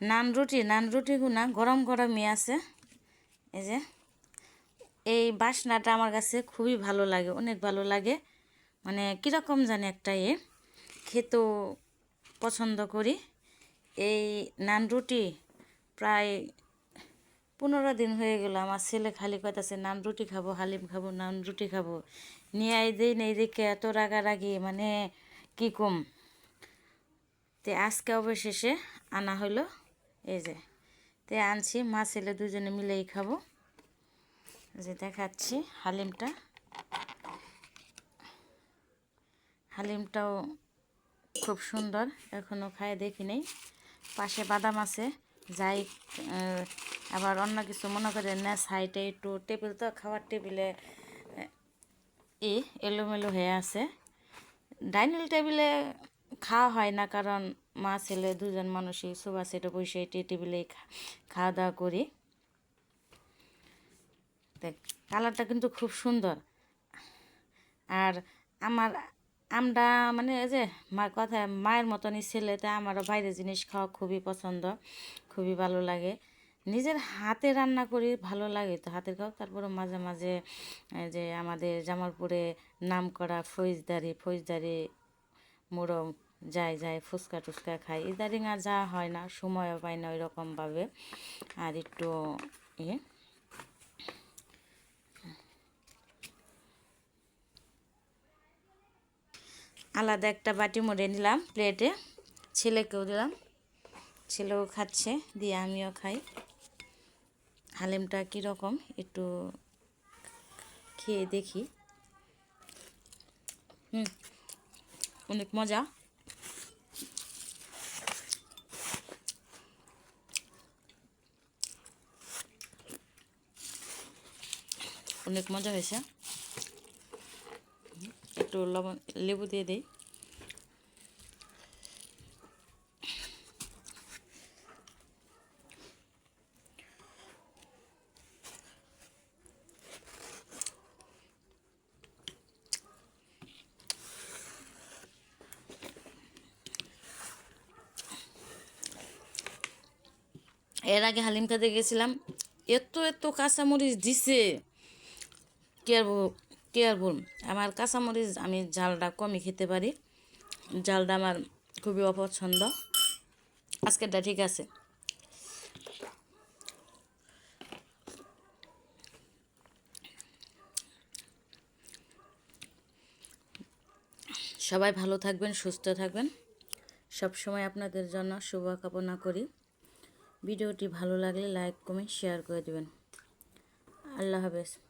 নান রুটি, নান রুটিগুনা গরম গরমই আছে। এই যে, এই বাসনাটা আমার কাছে খুবই ভালো লাগে, অনেক ভালো লাগে। মানে কীরকম জানি একটা এ, খেতেও পছন্দ করি। এই নান রুটি প্রায় পনেরো দিন হয়ে গেল, আমার ছেলে খালি কইতাছে, নান রুটি খাব, হালিম খাব, নান রুটি খাব। নিয়ে আই দিই নেই দেখে এত রাগারাগি মানে কী কম? তে আজকে অবশেষে আনা হলো এই যে, তে আনছি, মা, ছেলে দুজনে মিলেই খাব। যে দেখাচ্ছি হালিমটা। হালিমটাও খুব সুন্দর এখনও খায় দেখি নেই। পাশে বাদাম আছে, যাই আবার অন্য কিছু মনে করে না, সাইডে একটু টেবিল তো, খাওয়ার টেবিলে ই এলোমেলো হয়ে আছে। ডাইনিং টেবিলে খাওয়া হয় না, কারণ মা, ছেলে দুজন মানুষই সোফা সেটে বসে টেবিলে খাওয়া দাওয়া করি। দেখ কালারটা কিন্তু খুব সুন্দর। আর আমার আমরা মানে এই যে মার কথা, মায়ের মতনই ছেলে তাই আমারও বাইরের জিনিস খাওয়া খুবই পছন্দ, খুবই ভালো লাগে। নিজের হাতে রান্না করি, ভালো লাগে তো হাতের খাও তারপরে মাঝে মাঝে যে আমাদের জামালপুরে নাম করা ফৌজদারি ফৌজদারি মোড়ো যায় যাই ফুচকা টুচকা খাই। ইদারিং আর যা হয় না, সময়ও পাই না ওই রকমভাবে আর একটু ইয়ে। আলাদা একটা বাটি মুড়ে নিলাম প্লেটে, ছেলেকেও দিলাম। ছেলেও খাচ্ছে, দিয়ে আমিও খাই। হালিমটা কীরকম একটু খেয়ে দেখি। হুম, অনেক মজা। অনেক মজা হয়েছে। একটু লবণ, লেবু দিয়ে দিই। এর আগে হালিম খেতে গেছিলাম এত এত কাঁচামরিচ দিছে। কি আর বল- কি আর বল আমার কাঁচামরিচ আমি ঝালটা কমই খেতে পারি। ঝালটা আমার খুবই অপছন্দ। আজকেরটা ঠিক আছে। সবাই ভালো থাকবেন, সুস্থ থাকবেন। সব সময় আপনাদের জন্য শুভকামনা করি। ভিডিওটি ভালো লাগলে লাইক, কমেন্ট, শেয়ার করে দেবেন। আল্লাহ হাফেজ।